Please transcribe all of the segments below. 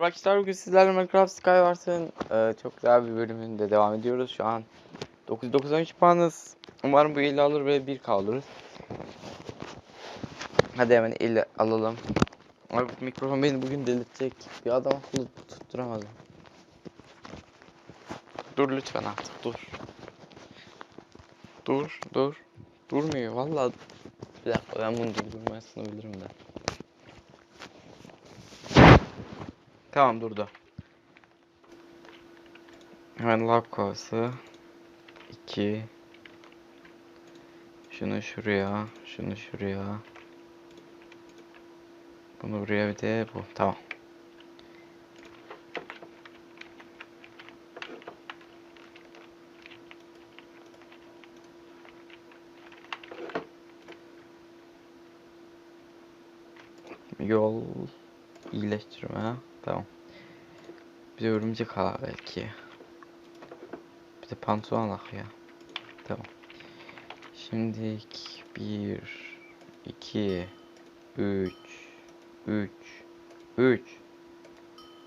Arkadaşlar bugün sizlerle Minecraft Skywars'ın e, çok güzel bir bölümünde devam ediyoruz. Şu an 993 puanız. Umarım bu ili alır ve 1 kalırız. Hadi hemen ili alalım. Abi mikrofon beni bugün delirtecek. Bir adam akıllı tutturamadım. Dur lütfen artık dur. Dur dur. Durmuyor vallahi. Bir dakika ben bunu durdurmasını bilirim de. Tamam durdu. Hemen lav kovası. 2 Şunu şuraya, şunu şuraya. Bunu buraya bir de bu. Tamam. Yol iyileştirme. Tamam. Bir de örümcek ağa belki. Bir de pantolon alak ya. Tamam. Şimdi 1 2 3 3 3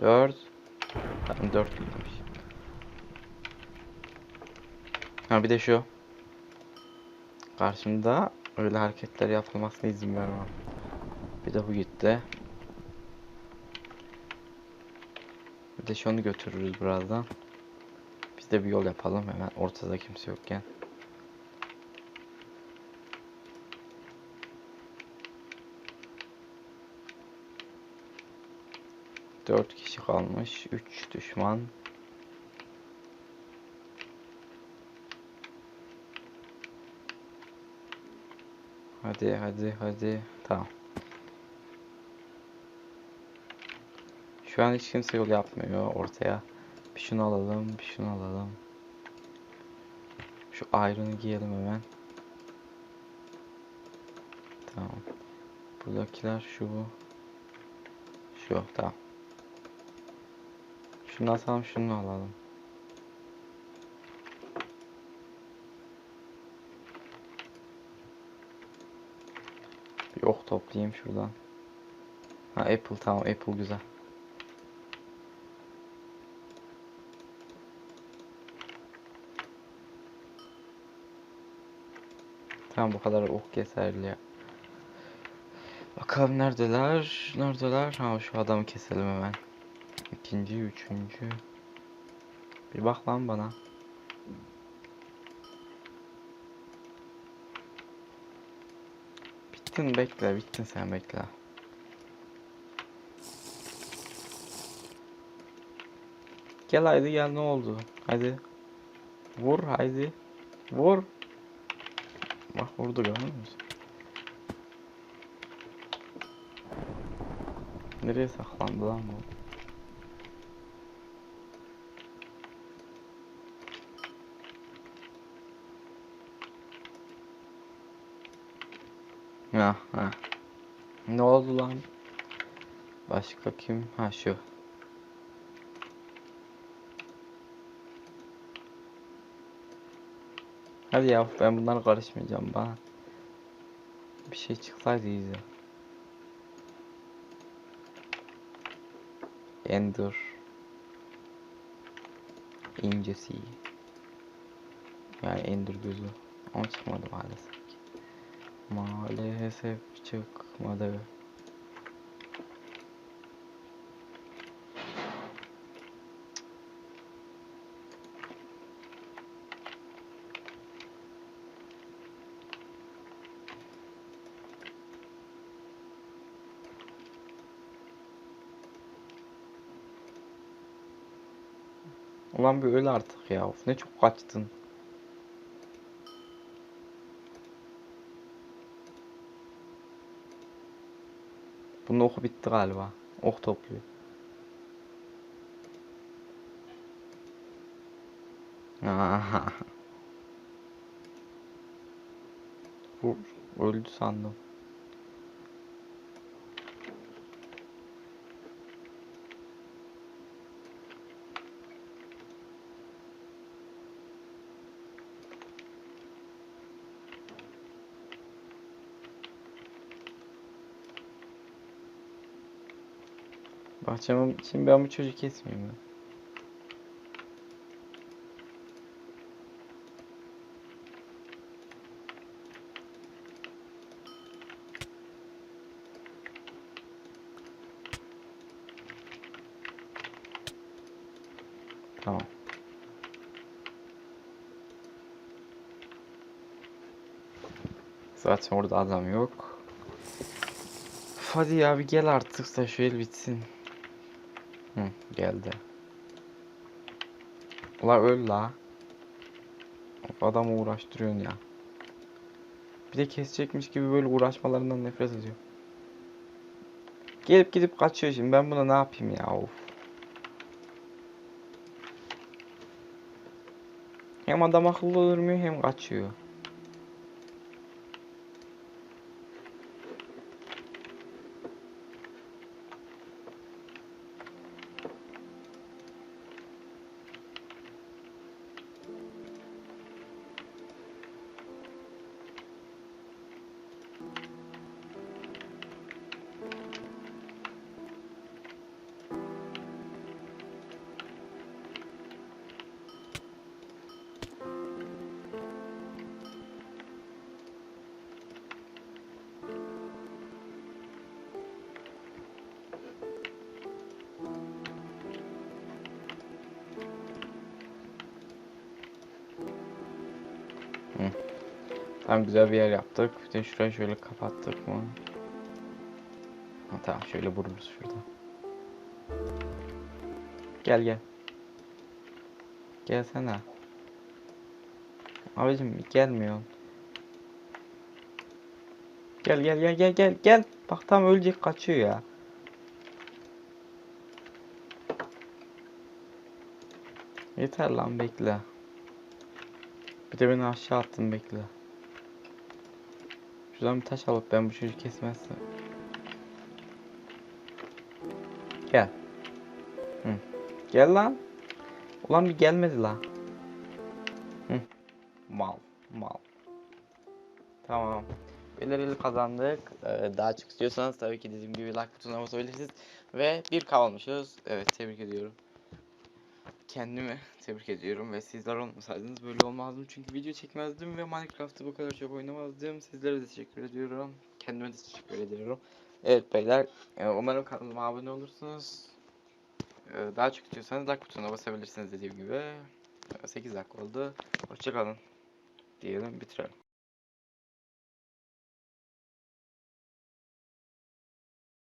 4 Tamam 4 gitmiş. Ha bir de şu. Karşımda öyle hareketler yapılmasına izin vermem. Bir de bu gitti. Bir de şunu götürürüz birazdan. Biz de bir yol yapalım hemen ortada kimse yokken. Dört kişi kalmış. Üç düşman. Hadi hadi hadi. Tamam. Şu an hiç kimse yol yapmıyor ortaya. Bir şunu alalım, bir şunu alalım. Şu iron'ı giyelim hemen. Tamam. Buradakiler şu. Şu, tamam. Şunu atalım, şunu alalım. Bir ok toplayayım şuradan. Ha apple tamam apple güzel. Tamam bu kadar ok yeterli. Bakalım neredeler? Neredeler? Ha şu adamı keselim hemen. İkinci, üçüncü. Bir bak lan bana. Bittin bekle, bittin sen bekle. Gel haydi gel ne oldu? Hadi. Vur haydi. Vur. Bak vurdu görüyor musun? Nereye saklandı lan bu? Ha ha. Ne oldu lan? Başka kim? Ha şu. Hadi ya ben bunlara karışmayacağım bana. Bir şey çıksaydı iyiydi. Ender incesi. Yani Ender gözü. Ama çıkmadı maalesef. Maalesef çıkmadı. Ulan bir öl artık ya. Of ne çok kaçtın. Bunun oku bitti galiba. Ok topluyor. Aha. Vur. Öldü sandım. Bahçeme şimdi ben bu çocuğu kesmeyeyim ya. Tamam. Zaten orada adam yok. Hadi ya bir gel artık da şu el bitsin. Hı, geldi. Ulan öl la. Adamı uğraştırıyorsun ya. Bir de kesecekmiş gibi böyle uğraşmalarından nefret ediyor. Gelip gidip kaçıyor şimdi ben buna ne yapayım ya of. Hem adam akıllı durmuyor hem kaçıyor. Tam güzel bir yer yaptık. Bir de şurayı şöyle kapattık mı? Ha, tamam şöyle vururuz şurada. Gel gel. Gelsene. Abicim gelmiyorsun. Gel gel gel gel gel gel. Bak tam ölecek kaçıyor ya. Yeter lan bekle. Bir de beni aşağı attın bekle. Şuradan bir taş alıp ben bu çocuğu kesmezsem. Gel. Hı. Gel lan. Ulan bir gelmedi lan. Hı. Mal. Mal. Tamam. Belirli kazandık. Ee, daha çok istiyorsanız tabii ki dediğim gibi like butonuna basabilirsiniz. Ve bir kalmışız. Evet tebrik ediyorum. Kendimi tebrik ediyorum ve sizler olmasaydınız böyle olmazdım çünkü video çekmezdim ve Minecraft'ı bu kadar çok oynamazdım. Sizlere de teşekkür ediyorum. Kendime de teşekkür ediyorum. Evet beyler e, umarım kanalıma abone olursunuz. E, Daha çok istiyorsanız like butonuna basabilirsiniz dediğim gibi. E, 8 dakika oldu. Hoşçakalın. Diyelim bitirelim.